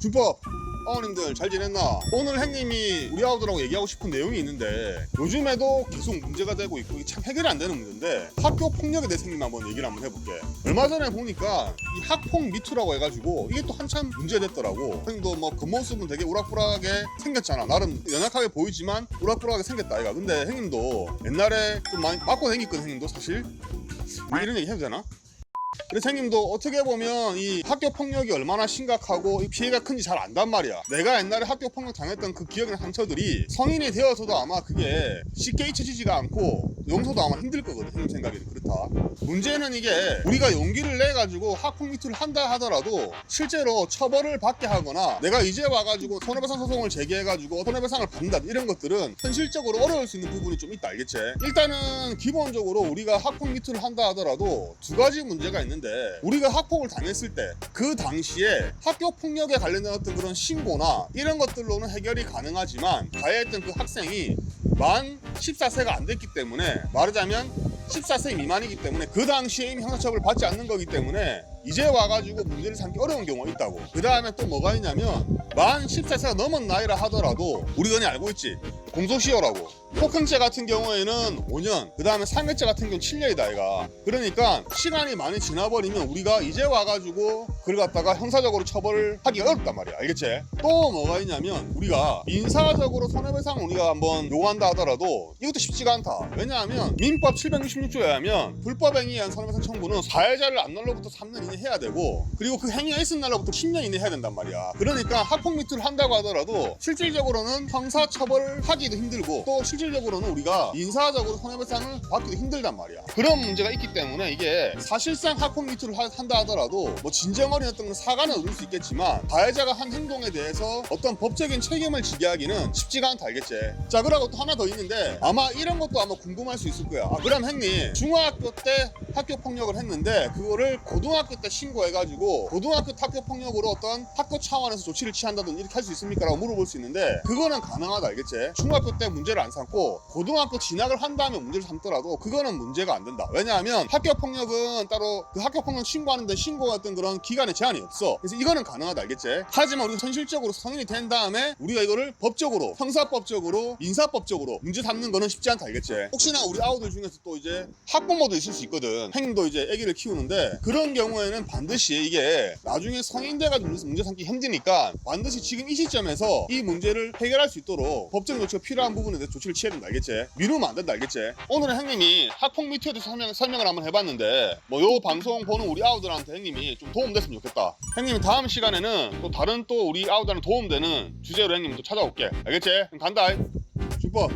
주법. 어머님들 잘 지냈나? 오늘 형님이 우리 아우들하고 얘기하고 싶은 내용이 있는데 요즘에도 계속 문제가 되고 있고 참 해결이 안 되는 문제인데 학교 폭력에 대해서 형님 한번 얘기를 한번 해볼게. 얼마 전에 보니까 이 학폭 미투라고 해가지고 이게 또 한참 문제됐더라고. 형님도 뭐 겉모습은 되게 우락부락하게 생겼잖아. 나름 연약하게 보이지만 우락부락하게 생겼다 아이가. 근데 형님도 옛날에 좀 많이 맞고 다녔거든 형님도 사실. 이런 얘기 해도 되나? 형님도 어떻게 보면 이 학교 폭력이 얼마나 심각하고 이 피해가 큰지 잘 안단 말이야. 내가 옛날에 학교 폭력 당했던 그 기억이나 상처들이 성인이 되어서도 아마 그게 쉽게 잊혀지지가 않고 용서도 아마 힘들 거거든. 형님 생각에도 그렇다. 문제는 이게 우리가 용기를 내 가지고 학폭 미투를 한다 하더라도 실제로 처벌을 받게 하거나 내가 이제 와가지고 손해배상 소송을 제기해 가지고 손해배상을 받는다 이런 것들은 현실적으로 어려울 수 있는 부분이 좀 있다 알겠지? 일단은 기본적으로 우리가 학폭 미투를 한다 하더라도 두 가지 문제가 있는데 우리가 학폭을 당했을 때 그 당시에 학교 폭력에 관련된 어떤 그런 신고나 이런 것들로는 해결이 가능하지만 가해했던 그 학생이 만 14세가 안 됐기 때문에 말하자면 14세 미만이기 때문에 그 당시에 이미 형사처벌을 받지 않는 거기 때문에 이제 와가지고 문제를 삼기 어려운 경우가 있다고. 그 다음에 또 뭐가 있냐면 만 14세가 넘은 나이라 하더라도 우리가 그냥 알고 있지. 공소시효라고. 폭행죄 같은 경우에는 5년, 그 다음에 상해죄 같은 경우는 7년이다, 이가. 그러니까 시간이 많이 지나버리면 우리가 이제 와가지고 그걸 갖다가 형사적으로 처벌을 하기가 어렵단 말이야. 알겠지? 또 뭐가 있냐면 우리가 민사적으로 손해배상 우리가 한번 요구한다 하더라도 이것도 쉽지가 않다. 왜냐하면 민법 766조에 의하면 불법행위에 의한 손해배상 청구는 사회자를 안 날로부터 3년 이내 해야 되고 그리고 그 행위가 있은 날로부터 10년 이내 해야 된단 말이야. 그러니까 학폭 미투를 한다고 하더라도 실질적으로는 형사 처벌을 하기 도 힘들고 또 실질적으로는 우리가 민사적으로 손해배상을 받기도 힘들단 말이야. 그런 문제가 있기 때문에 이게 사실상 학폭 하- 한다 하더라도 뭐 진정 어린 어떤 사과는 얻을 수 있겠지만 가해자가 한 행동에 대해서 어떤 법적인 책임을 지게 하기는 쉽지가 않다 알겠지? 자 그리고 또 하나 더 있는데 아마 이런 것도 아마 궁금할 수 있을 거야. 아 그럼 형님 중학교 때 학교 폭력을 했는데 그거를 고등학교 때 신고해가지고 고등학교 때 학교 폭력으로 어떤 학교 차원에서 조치를 취한다든지 이렇게 할 수 있습니까 라고 물어볼 수 있는데 그거는 가능하다 알겠지? 중학 교 때 문제를 안 삼고 고등학교 진학을 한 다음에 문제를 삼더라도 그거는 문제가 안 된다. 왜냐하면 학교 폭력은 따로 그 학교 폭력 신고하는데 신고했던 그런 기간에 제한이 없어. 그래서 이거는 가능하다 알겠지? 하지만 우리가 현실적으로 성인이 된 다음에 우리가 이거를 법적으로 형사법적으로 민사법적으로 문제 삼는 거는 쉽지 않다 알겠지? 혹시나 우리 아우들 중에서 또 이제 학부모도 있을 수 있거든. 행님도 이제 아기를 키우는데 그런 경우에는 반드시 이게 나중에 성인 돼가지고 문제 삼기 힘드니까 반드시 지금 이 시점에서 이 문제를 해결할 수 있도록 법적 조치가 필요한 부분에 대해서 조치를 취해야 된다 알겠지? 미루면 안 된다 알겠지? 오늘은 형님이 학폭 미투에 대해서 설명, 설명을 한번 해봤는데 뭐 요 방송 보는 우리 아우들한테 형님이 좀 도움 됐으면 좋겠다. 형님 다음 시간에는 또 다른 또 우리 아우들한테 도움되는 주제로 형님 또 찾아올게. 알겠지? 간다. 슈퍼.